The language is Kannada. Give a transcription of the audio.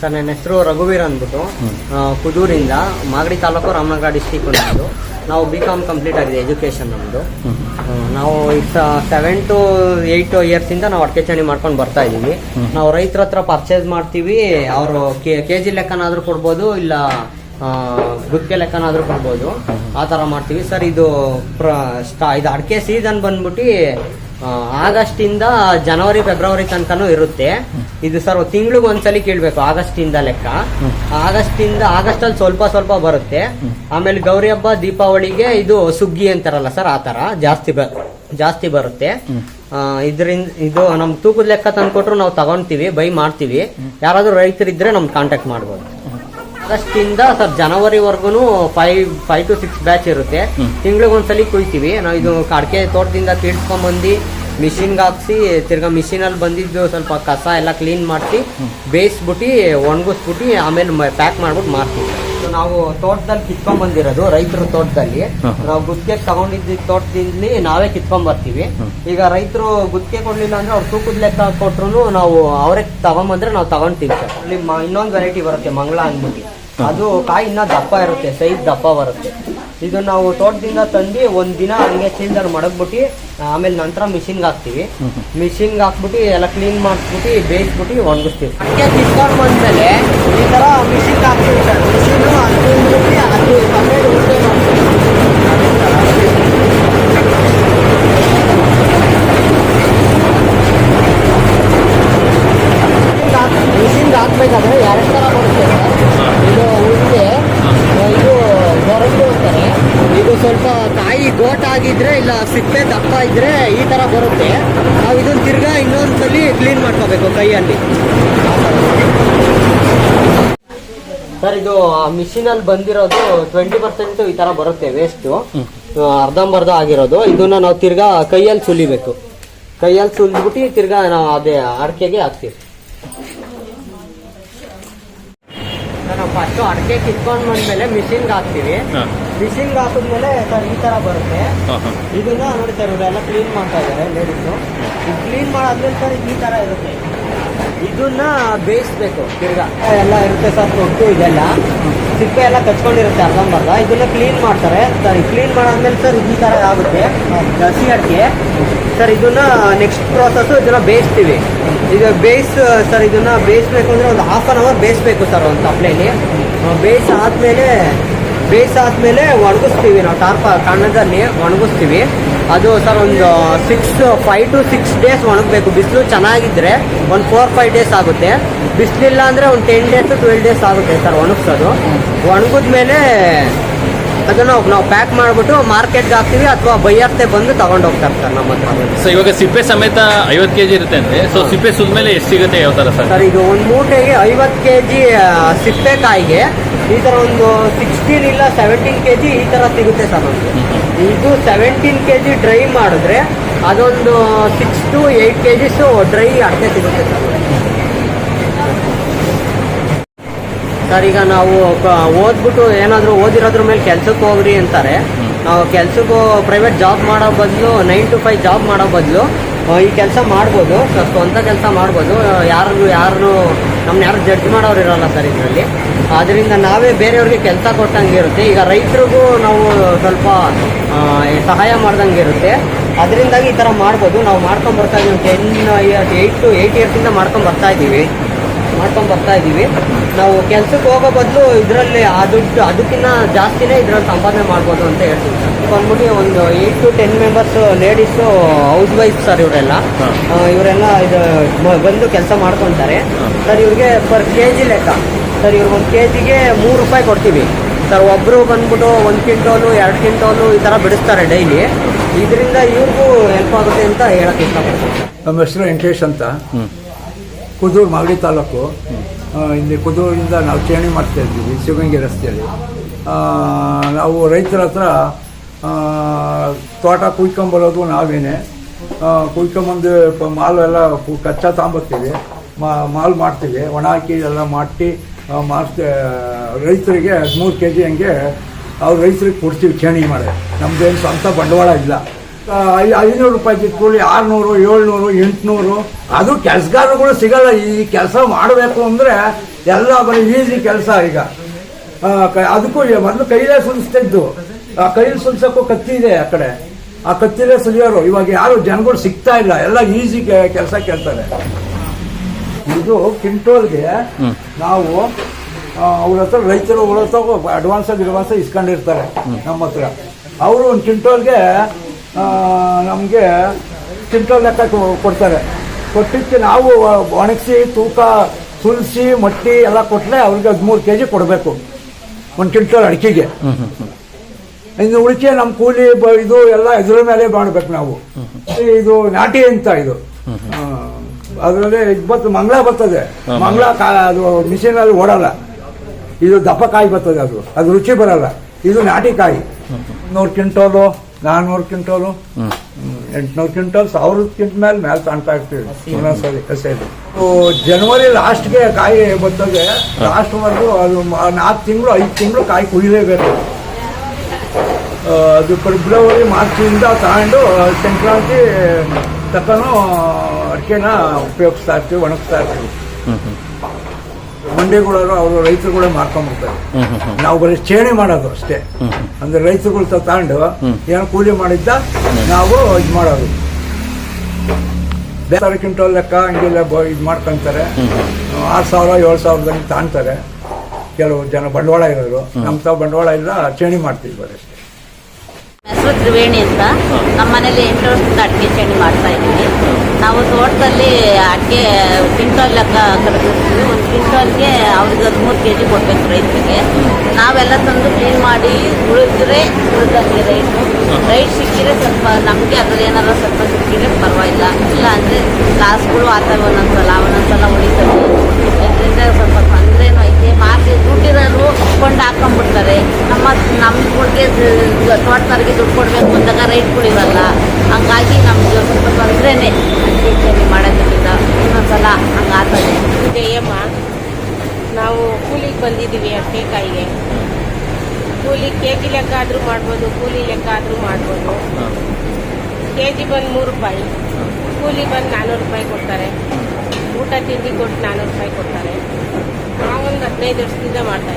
ಸರ್ ನನ್ನ ಹೆಸರು ರಘುವೀರ್ ಅಂದ್ಬಿಟ್ಟು. ಪುದೂರಿಂದ ಕುದೂರಿಂದ ಮಾಗಡಿ ತಾಲೂಕು ರಾಮನಗರ ಡಿಸ್ಟಿಕ್ ನಮ್ಮದು ನಾವು ಬಿ ಕಾಮ್ ಕಂಪ್ಲೀಟ್ ಆಗಿದೆ ಎಜುಕೇಷನ್ ನಮ್ಮದು ನಾವು ಈಗ ಸೆವೆನ್ ಟು ಏಯ್ಟ್ ಇಯರ್ಸಿಂದ ನಾವು ಅಡಿಕೆ ಚಣಿ ಮಾಡ್ಕೊಂಡು ಬರ್ತಾ ಇದ್ದೀವಿ. ನಾವು ರೈತರ ಹತ್ರ ಪರ್ಚೇಸ್ ಮಾಡ್ತೀವಿ ಅವರು ಕೆ ಜಿ ಲೆಕ್ಕನಾದರೂ ಕೊಡ್ಬೋದು ಇಲ್ಲ ಗುಕ್ಕೆ ಗುತ್ತಿಗೆ ಲೆಕ್ಕನಾದರೂ ಕೊಡ್ಬೋದು. ಆ ಥರ ಮಾಡ್ತೀವಿ. ಸರ್ ಇದು ಪ್ರ ಸ್ಟಾ ಇದು ಅಡಿಕೆ ಸೀಸನ್ ಬಂದ್ಬಿಟ್ಟು ಆಗಸ್ಟಿಂದ ಜನವರಿ, ಫೆಬ್ರವರಿ ತನಕನೂ ಇರುತ್ತೆ. ಇದು ಸರ್ ತಿಂಗಳಿಗೆ ಒಂದ್ಸಲಿ ಕೇಳಬೇಕು ಇಂದ ಲೆಕ್ಕ. ಆಗಸ್ಟ್ ಇಂದ ಆಗಸ್ಟ್ ಅಲ್ಲಿ ಸ್ವಲ್ಪ ಸ್ವಲ್ಪ ಬರುತ್ತೆ. ಆಮೇಲೆ ಗೌರಿ ಹಬ್ಬ ದೀಪಾವಳಿಗೆ ಇದು ಸುಗ್ಗಿ ಅಂತಾರಲ್ಲ ಸರ್, ಆ ಥರ ಜಾಸ್ತಿ ಜಾಸ್ತಿ ಬರುತ್ತೆ. ಇದರಿಂದ, ಇದು ನಮ್ ತೂಕದ ಲೆಕ್ಕ ತಂದ್ಕೊಟ್ರು ನಾವು ತಗೊಂತೀವಿ, ಬೈ ಮಾಡ್ತೀವಿ. ಯಾರಾದ್ರೂ ರೈತರಿದ್ರೆ ನಮ್ಗೆ ಕಾಂಟ್ಯಾಕ್ಟ್ ಮಾಡ್ಬೋದು. ಆಗಸ್ಟಿಂದ sir ಜನವರಿವರೆಗೂ five five to six batch ಇರುತ್ತೆ. ತಿಂಗಳಿಗೆ ಒಂದ್ಸಲಿ ಕುಯ್ತೀವಿ. ನಾವು ಇದು ಅಡಿಕೆ ತೋಟದಿಂದ ಕೀಳ್ಸ್ಕೊಂಬಂದು ಮಿಷಿನ್ಗೆ ಹಾಕ್ಸಿ ತಿರ್ಗಾ ಮಿಷಿನಲ್ಲಿ ಬಂದಿದ್ದು ಸ್ವಲ್ಪ ಕಸ ಎಲ್ಲ ಕ್ಲೀನ್ ಮಾಡಿಸಿ ಬೇಯಿಸ್ಬಿಟ್ಟು ಒಣಗಿಸ್ಬಿಟ್ಟು ಆಮೇಲೆ ಪ್ಯಾಕ್ ಮಾಡ್ಬಿಟ್ಟು ಮಾರ್ತೀವಿ. ನಾವು ತೋಟದಲ್ಲಿ ಕಿತ್ಕೊಂಡ್ ಬಂದಿರೋದು ರೈತರ ತೋಟದಲ್ಲಿ. ನಾವು ಗುತ್ತಿಗೆ ತಗೊಂಡಿದ್ದ ತೋಟದಲ್ಲಿ ನಾವೇ ಕಿತ್ಕೊಂಡ್ ಬರ್ತೀವಿ. ಈಗ ರೈತರು ಗುತ್ತಿಗೆ ಕೊಡ್ಲಿಲ್ಲ ಅಂದ್ರೆ ಅವ್ರು ತೂಕದ ಲೆಕ್ಕ ಕೊಟ್ರು ನಾವು ಅವರೇ ತಗೊಂಬಂದ್ರೆ ನಾವು ತಗೊಂತೀವಿ ಅಲ್ಲಿ ಇನ್ನೊಂದು ವೆರೈಟಿ ಬರುತ್ತೆ ಮಂಗಳ ಅಂದ್ಬಿಟ್ಟು ಅದು ಕಾಯಿ ಇನ್ನ ದಪ್ಪ ಇರುತ್ತೆ ಸೈಜ್ ದಪ್ಪ ಬರುತ್ತೆ. ಇದು ನಾವು ತೋಟದಿಂದ ತಂದು ಒಂದ್ ದಿನ ಹಂಗೆ ಚೀಲದಲ್ಲಿ ಮಡಗ್ಬಿಟ್ಟು, ಆಮೇಲೆ ನಂತರ ಮಿಷಿನ್ಗೆ ಹಾಕ್ತಿವಿ. ಮಿಷಿನ್ಗೆ ಹಾಕ್ಬಿಟ್ಟು ಎಲ್ಲ ಕ್ಲೀನ್ ಮಾಡಿಸ್ಬಿಟ್ಟು ಬೇಯಿಸ್ಬಿಟ್ಟು ಒಣಗಿಸ್ತೀವಿ. ಹಂಗೆ ಕಿತ್ಕೊಂಡು ಬಂದ್ಮೇಲೆ ಈ ತರ ಮಿಷಿನ್ಗೆ ಹಾಕ್ತೀವಿ ಸರ್. ಮಿಷಿನ್ ಅದು ಅದು ಸಮೇತ ಉಂಡೆ ಮಾಡ್ತೀವಿ ಮಿಷಿನ್ಗೆ ಹಾಕ್ಬೇಕಾದ್ರೆ ಎರಡು ಥರ ಬರುತ್ತೆ ಸರ್ ಇದು ಉಂಡೆ ಇದು ಹೊರಗು ಅಂತಾರೆ ಇದು ಸ್ವಲ್ಪ ಕಾಯಿ ಗೋಟ್ ಆಗಿದ್ರೆ ಇಲ್ಲ ಸಿಪ್ಪೆ ದಪ್ಪ ಇದ್ರೆ ಈ ತರ ಬರುತ್ತೆ. ನಾವು ಇದನ್ನು ತಿರ್ಗಾ ಇನ್ನೊಂದ್ಸಲಿ ಕ್ಲೀನ್ ಮಾಡ್ಕೋಬೇಕು ಕೈಯಲ್ಲಿ. ಸರ್, ಇದು ಮಿಷಿನಲ್ಲಿ ಬಂದಿರೋದು ಟ್ವೆಂಟಿ ಪರ್ಸೆಂಟ್ ಈ ತರ ಬರುತ್ತೆ ವೇಸ್ಟು ಅರ್ಧಂಬರ್ಧ ಆಗಿರೋದು. ಇದನ್ನ ನಾವು ತಿರ್ಗಾ ಕೈಯಲ್ಲಿ ಸುಲಿಬೇಕು. ಕೈಯಲ್ಲಿ ಸುಲಿದ್ಬಿಟ್ಟು ತಿರ್ಗಾ ನಾವು ಅದೇ ಅಡಿಕೆಗೆ ಹಾಕ್ತೀವಿ. ನಾವು ಫಸ್ಟ್ ಅಡಿಕೆ ಕಿತ್ಕೊಂಡು ಬಂದ್ಮೇಲೆ ಮಿಷಿನ್ಗೆ ಹಾಕ್ತೀವಿ. ಮಿಷಿನ್ಗೆ ಹಾಕಿದ್ಮೇಲೆ ಸರ್ ಈ ತರ ಬರುತ್ತೆ. ಇದನ್ನ ನೋಡಿ ಸರ್ ಇವರೆಲ್ಲ ಕ್ಲೀನ್ ಮಾಡ್ತಾ ಇದ್ದಾರೆ ಲೇಡೀಸು ಇದು ಕ್ಲೀನ್ ಮಾಡಾದ್ಮೇಲೆ ಸರ್ ಈ ತರ ಇರುತ್ತೆ. ಇದನ್ನ ಬೇಯಿಸ್ಬೇಕು ತಿರ್ಗಾ. ಎಲ್ಲ ಇರುತ್ತೆ ಸರ್ ತೊಟ್ಟು ಇದೆಲ್ಲ. ಸಿಪ್ಪೆ ಎಲ್ಲ ಕಚ್ಕೊಂಡಿರುತ್ತೆ ಅರ್ಧಂಬರ್ಧ. ಇದನ್ನ ಕ್ಲೀನ್ ಮಾಡ್ತಾರೆ. ಸರ್ ಕ್ಲೀನ್ ಮಾಡಾದ್ಮೇಲೆ ಸರ್ ಈ ತರ ಆಗುತ್ತೆ. ಹಸಿ ಅಡಿಕೆ. ಸರ್ ಇದನ್ನ ನೆಕ್ಸ್ಟ್ ಪ್ರಾಸೆಸ್ ಇದನ್ನ ಬೇಯಿಸ್ತೀವಿ. ಇದು ಬೇಯಿಸ್ ಸರ್, ಇದನ್ನ ಬೇಯಿಸ್ಬೇಕು ಅಂದರೆ ಒಂದು ಹಾಫ್ ಅನ್ ಅವರ್ ಬೇಯಿಸ್ಬೇಕು ಸರ್ ಒಂದು ತಪ್ಪಲೆಯಲ್ಲಿ ಬೇಸ್ ಬೇಯಿಸಾದ್ಮೇಲೆ ಒಣಗಿಸ್ತೀವಿ ನಾವು ಟಾರ್ಪ ಕಣ್ಣದಲ್ಲಿ ಒಣಗಿಸ್ತೀವಿ. ಅದು ಸರ್ ಒಂದು six five to six days ಒಣಗಬೇಕು. ಬಿಸಿಲು ಚೆನ್ನಾಗಿದ್ರೆ ಒಂದು ಫೋರ್ ಫೈವ್ ಡೇಸ್ ಆಗುತ್ತೆ. ಬಿಸಿಲಿಲ್ಲ ಅಂದರೆ ಒಂದು ಟೆನ್ ಡೇಸ್ ಟ್ವೆಲ್ ಡೇಸ್ ಆಗುತ್ತೆ ಸರ್ ಒಣಗಿಸೋದು. ಒಣಗಿದ್ಮೇಲೆ ಅದನ್ನು ನಾವು ಪ್ಯಾಕ್ ಮಾಡಿಬಿಟ್ಟು ಮಾರ್ಕೆಟ್ಗೆ ಹಾಕ್ತೀವಿ ಅಥವಾ ಬೈಯರ್ತೆ ಬಂದು ತಗೊಂಡು ಹೋಗ್ತಾರೆ ಸರ್ ನಮ್ಮ ಹತ್ರ. ಸೊ ಇವಾಗ ಸಿಪ್ಪೆ ಸಮೇತ ಐವತ್ತು ಕೆಜಿ ಇರುತ್ತೆ ಅಂದ್ರೆ ಸೊ ಸಿಪ್ಪೆ ಸುದ್ಮೇಲೆ ಎಷ್ಟು ಸಿಗುತ್ತೆ ಯಾವ ಥರ ಸರ್? ಸರ್ ಇದು ಒಂದು ಮೂಟೆಗೆ ಐವತ್ತು ಕೆ ಜಿ ಸಿಪ್ಪೆಕಾಯಿಗೆ ಈ ಥರ ಒಂದು ಸಿಕ್ಸ್ಟೀನ್ ಇಲ್ಲ ಸೆವೆಂಟೀನ್ ಕೆ ಜಿ ಈ ಥರ ಸಿಗುತ್ತೆ ಸರ್ ನಮಗೆ. ಇದು ಸೆವೆಂಟೀನ್ ಕೆ ಜಿ ಡ್ರೈ ಮಾಡಿದ್ರೆ ಅದೊಂದು six to eight K Gs dry ಅಡಿಕೆ ಸಿಗುತ್ತೆ ಸರ್. ಸರ್ ಈಗ ನಾವು ಓದ್ಬಿಟ್ಟು ಏನಾದರೂ ಓದಿರೋದ್ರ ಮೇಲೆ ಕೆಲ್ಸಕ್ಕೆ ಹೋಗ್ರಿ ಅಂತಾರೆ. ನಾವು ಕೆಲ್ಸಕ್ಕೂ ಪ್ರೈವೇಟ್ ಜಾಬ್ ಮಾಡೋ ಬದಲು ನೈನ್ ಟು ಫೈವ್ ಜಾಬ್ ಮಾಡೋ ಬದಲು ಈ ಕೆಲಸ ಮಾಡ್ಬೋದು. ಸರ್ ಸ್ವಂತ ಕೆಲಸ ಮಾಡ್ಬೋದು. ಯಾರು ಯಾರು ನಮ್ಮನ್ನ ಯಾರು ಜಡ್ಜ್ ಮಾಡೋರು ಇರೋಲ್ಲ ಸರ್ ಇದರಲ್ಲಿ. ಆದ್ದರಿಂದ ನಾವೇ ಬೇರೆಯವ್ರಿಗೆ ಕೆಲಸ ಕೊಟ್ಟಂಗೆ ಇರುತ್ತೆ. ಈಗ ರೈತರಿಗೂ ನಾವು ಸ್ವಲ್ಪ ಸಹಾಯ ಮಾಡ್ದಂಗೆ ಇರುತ್ತೆ. ಅದರಿಂದಾಗಿ ಈ ಥರ ಮಾಡ್ಬೋದು. ನಾವು ಮಾಡ್ಕೊಂಡು ಬರ್ತಾ ಇದ್ದೀವಿ ten years eight to eight ಇಯರ್ಸಿಂದ ಮಾಡ್ಕೊಂಡು ಬರ್ತಾ ಇದ್ದೀವಿ ಮಾಡ್ಕೊಂಡು ಬರ್ತಾ ಇದ್ದೀವಿ ನಾವು ಕೆಲಸಕ್ಕೆ ಹೋಗೋ ಬದಲು ಇದರಲ್ಲಿ ಆ ದುಡ್ಡು ಅದಕ್ಕಿಂತ ಜಾಸ್ತಿನೇ ಇದ್ರಲ್ಲಿ ಸಂಪಾದನೆ ಮಾಡ್ಬೋದು ಅಂತ ಹೇಳ್ತೀವಿ. ಸರ್ ಬಂದ್ಬಿಟ್ಟು ಒಂದು eight to ten members ladies housewife sir ಇವರೆಲ್ಲ ಇವರೆಲ್ಲ ಇದು ಬಂದು ಕೆಲಸ ಮಾಡ್ಕೊತಾರೆ. ಸರ್ ಇವ್ರಿಗೆ ಪರ್ ಕೆ ಜಿ ಲೆಕ್ಕ. ಸರ್ ಇವ್ರಿಗೆ ಒಂದು ಕೆ ಜಿಗೆ ಮೂರು ರೂಪಾಯಿ ಕೊಡ್ತೀವಿ. ಸರ್ ಒಬ್ಬರು ಬಂದ್ಬಿಟ್ಟು ಒಂದು ಕ್ವಿಂಟೋಲು ಎರಡು ಕ್ವಿಂಟೋಲು ಈ ಥರ ಬಿಡಿಸ್ತಾರೆ ಡೈಲಿ ಇದರಿಂದ ಇವ್ರಿಗೂ ಹೆಲ್ಪ್ ಆಗುತ್ತೆ ಅಂತ ಹೇಳಕ್ಕೆ ಇಷ್ಟಪಡ್ತೀನಿ. ನಮ್ಮ ಹೆಸರು ವೆಂಕಟೇಶ್ ಅಂತ. ಕುದೂರು ಮಾಗಡಿ ತಾಲೂಕು ಇಲ್ಲಿ ಕುದೂರಿಂದ ನಾವು ಚೇಣಿ ಮಾಡ್ತಾ ಇದ್ದೀವಿ, ಶಿವಗಂಗೆ ರಸ್ತೆಯಲ್ಲಿ. ನಾವು ರೈತರ ಹತ್ರ ತೋಟ ಕುಯ್ಕೊಂಬರೋದು ನಾವೇನೆ. ಕುಯ್ಕೊಂಬಂದು ಮಾಲು ಎಲ್ಲ ಕಚ್ಚಾ ತಗೊಂಬರ್ತೀವಿ ಮಾಲ್ ಮಾಡ್ತೀವಿ. ಒಣ ಹಾಕಿ ಎಲ್ಲ ಮಾಡಿ ಮಾರ್ತ, ರೈತರಿಗೆ ಹದಿಮೂರು ಕೆ ಜಿ ಹಂಗೆ, ಅವ್ರು ರೈತರಿಗೆ ಕೊಡ್ತೀವಿ ಚೇಣಿ ಮಾಡಿ ನಮ್ಮದೇನು ಸ್ವಂತ ಬಂಡವಾಳ ಇಲ್ಲ. ಐನೂರು ರೂಪಾಯಿ ಕೂಲಿ ಆರ್ನೂರು ಏಳ್ನೂರು ಎಂಟುನೂರು. ಅದು ಕೆಲಸಗಾರರುಗಳು ಸಿಗಲ್ಲ. ಈ ಕೆಲಸ ಮಾಡಬೇಕು ಅಂದರೆ ಎಲ್ಲ ಬರೀ ಈಸಿ ಕೆಲಸ ಈಗ. ಅದಕ್ಕೂ ಮೊದಲು ಕೈಲೇ ಸುಲಿಸ್ತಿದ್ದು ಆ ಕೈಲಿ ಸುಲಿಸೋಕ್ಕೂ ಕತ್ತಿ ಇದೆ ಆ ಕಡೆ. ಆ ಕತ್ತಿಲೇ ಸುಲಿಯೋರು ಇವಾಗ ಯಾರು ಜನಗಳು ಸಿಗ್ತಾ ಇಲ್ಲ. ಎಲ್ಲ ಈಸಿ ಕೆಲಸ ಕೇಳ್ತಾರೆ. ಇದು ಕಿಂಟೋಲ್ಗೆ ನಾವು ಅವ್ರ ಹತ್ರ ರೈತರು ಅವ್ರ ಹತ್ರ ಅಡ್ವಾನ್ಸ್ ಅಡ್ವಾನ್ಸ್ ಇಸ್ಕೊಂಡಿರ್ತಾರೆ ನಮ್ಮ ಹತ್ರ. ಅವರು ಒಂದು ಕ್ವಿಂಟೋಲ್ಗೆ ನಮಗೆ ಕ್ವಿಂಟೋಲ್ ಲೆಕ್ಕ ಕೊಡ್ತಾರೆ. ಕೊಟ್ಟಿದ್ದಕ್ಕೆ ನಾವು ಒಣಗಿಸಿ, ತೂಕ ಸುಲಿಸಿ ಮಟ್ಟಿ ಎಲ್ಲ ಕೊಟ್ಟರೆ ಅವ್ರಿಗೆ ಹದಿಮೂರು ಕೆ ಜಿ ಕೊಡಬೇಕು. ಒಂದು ಕ್ವಿಂಟಲ್ ಅಡಿಕೆಗೆ. ಇನ್ನು ಉಳಿಕೆ ನಮ್ಮ ಕೂಲಿ ಇದು ಎಲ್ಲ ಇದ್ರ ಮೇಲೆ ಮಾಡಬೇಕು ನಾವು. ಇದು ನಾಟಿ ಅಂತ ಇದು. ಅದರಲ್ಲಿ ಇಪ್ಪತ್ತು ಮಂಗಳ ಬರ್ತದೆ. ಮಂಗಳ ಅದು ಮಿಷಿನಲ್ಲಿ ಓಡಲ್ಲ. ಇದು ದಪ್ಪ ಕಾಯಿ ಬರ್ತದೆ ಅದು. ಅದು ರುಚಿ ಬರಲ್ಲ. ಇದು ನಾಟಿ ಕಾಯಿ. ನೂರು ಕ್ವಿಂಟೋಲು ನಾನ್ನೂರು ಕ್ವಿಂಟಲು ಎಂಟುನೂರು ಕ್ವಿಂಟಲ್ ಸಾವಿರದ ಕ್ವಿಂಟ್ ಮೇಲೆ ಮೇಲೆ ಕಾಣ್ತಾ ಇರ್ತೀವಿ. ಸರಿ ಹಸೆದು ಜನವರಿ ಲಾಸ್ಟ್ಗೆ ಕಾಯಿ ಬರ್ತದೆ ಲಾಸ್ಟ್ವರೆಗೂ ಅದು ನಾಲ್ಕು ತಿಂಗಳು ಐದು ತಿಂಗಳು ಕಾಯಿ ಕುಯ್ಲೇಬೇಕು. ಆ, ಅದು ಫೆಬ್ರವರಿ ಮಾರ್ಚಿಂದ ತಗೊಂಡು ಸಂಕ್ರಾಂತಿ ತಕ್ಕನೂ ಅಡಿಕೆನ ಉಪಯೋಗಿಸ್ತಾ ಇರ್ತೀವಿ ಒಣಗಿಸ್ತಾ ಇರ್ತೀವಿ. ಮಂಡಿಗಳವರು ಅವರು ರೈತರುಗಳೇ ಮಾರ್ಕೊಂಡ್ಬಿಡ್ತಾರೆ ಹ್ಮ್ ನಾವು ಬರೀ ಚೇಣಿ ಮಾಡೋದು ಅಷ್ಟೇ. ಅಂದ್ರೆ ರೈತರುಗಳು ತಗೊಂಡು ಏನು ಏನೋ ಕೂಲಿ ಮಾಡಿದ್ದ ನಾವು ಇದು ಮಾಡೋದು. ಬೇರೆ ಕ್ವಿಂಟಲ್ ಲೆಕ್ಕ ಹಂಗೆಲ್ಲ ಇದು ಮಾಡ್ಕೊಂತಾರೆ. ಆರು ಸಾವಿರ ಏಳು ಸಾವಿರದಲ್ಲಿ ತಾಣ್ತಾರೆ ಕೆಲವು ಜನ ಬಂಡವಾಳ ಇರೋರು. ನಮ್ಮ ತಾವು ಬಂಡವಾಳ ಇಲ್ಲ ಚೇಣಿ ಮಾಡ್ತೀವಿ ಬರೀ ಅಷ್ಟೇ. ಹೆಸರು ತ್ರಿವೇಣಿ ಅಂತ. ನಮ್ಮ ಮನೇಲಿ ಎಂಟು ವರ್ಷದಿಂದ ಅಡಿಕೆ ಚೇಣಿ ಮಾಡ್ತಾ ಇದ್ದೀವಿ. ನಾವು ತೋಟದಲ್ಲಿ ಅಡಿಕೆ ಕ್ವಿಂಟಲ್ ಲೆಕ್ಕ ಕರೆದಿರ್ತೀವಿ ಒಂದು ಕ್ವಿಂಟಲ್ಗೆ ಅವ್ರಿಗೆ ಹದಿಮೂರು ಕೆ ಜಿ ಕೊಡಬೇಕು ರೈತರಿಗೆ. ನಾವೆಲ್ಲ ತಂದು ಕ್ಲೀನ್ ಮಾಡಿ ಉಳಿದ್ರೆ ಉಳಿದಂಗೆ ರೈಟು ರೈಟ್ ಸಿಕ್ಕಿದ್ರೆ ಸ್ವಲ್ಪ ನಮಗೆ ಅದ್ರಲ್ಲಿ ಏನಾದ್ರು ಸ್ವಲ್ಪ ಸಿಕ್ಕಿದ್ರೆ ಪರವಾಗಿಲ್ಲ. ಇಲ್ಲ ಅಂದರೆ ಲಾಸ್ಗಳು ಆಗ್ತವೆ ಒಂದೊಂದ್ಸಲ ಒಂದೊಂದ್ಸಲ ಉಳಿತವೆ. ಇದರಿಂದ ಸ್ವಲ್ಪ ತೊಂದರೆನೂ ಐತೆ. ಮಾರ್ಕೆಟ್ ದುಡ್ಡಿರೋರು ಕೊಂಡು ಹಾಕೊಂಡ್ಬಿಡ್ತಾರೆ. ನಮ್ಮ ನಮ್ಗಳಿಗೆ ತೋಟದವ್ರಿಗೆ ದುಡ್ಡು ಕೊಡಬೇಕು ಅಂದಾಗ ರೈಟ್ಗಳಿರಲ್ಲ ಹಂಗಾಗಿ ನಮ್ಗೆ ಸ್ವಲ್ಪ ತೊಂದರೆನೇ ಅಡಿಕೆ ಮಾಡೋದ್ರಿಂದ. ಇನ್ನೊಂದ್ಸಲ ಹಂಗಾಗ್ತದೆ ಜಯಮ್ಮ ನಾವು ಕೂಲಿಗೆ ಬಂದಿದ್ದೀವಿ ಅಟ್ಟೆಕಾಯಿಗೆ ಕೂಲಿ ಕೆ ಜಿ ಲೆಕ್ಕ ಆದರೂ ಮಾಡ್ಬೋದು, ಕೂಲಿ ಲೆಕ್ಕ ಆದರೂ ಮಾಡ್ಬೋದು. ಕೆ ಜಿ ಬಂದು ಮೂರು ರೂಪಾಯಿ, ಕೂಲಿ ಬಂದು ನಾನ್ನೂರು ರೂಪಾಯಿ ಕೊಡ್ತಾರೆ. ಊಟ ತಿಂಡಿ ಕೊಟ್ಟು ನಾನ್ನೂರು ರೂಪಾಯಿ ಕೊಡ್ತಾರೆ. ನಾವೊಂದು ಹದಿನೈದು ವರ್ಷದಿಂದ ಮಾಡ್ತಾ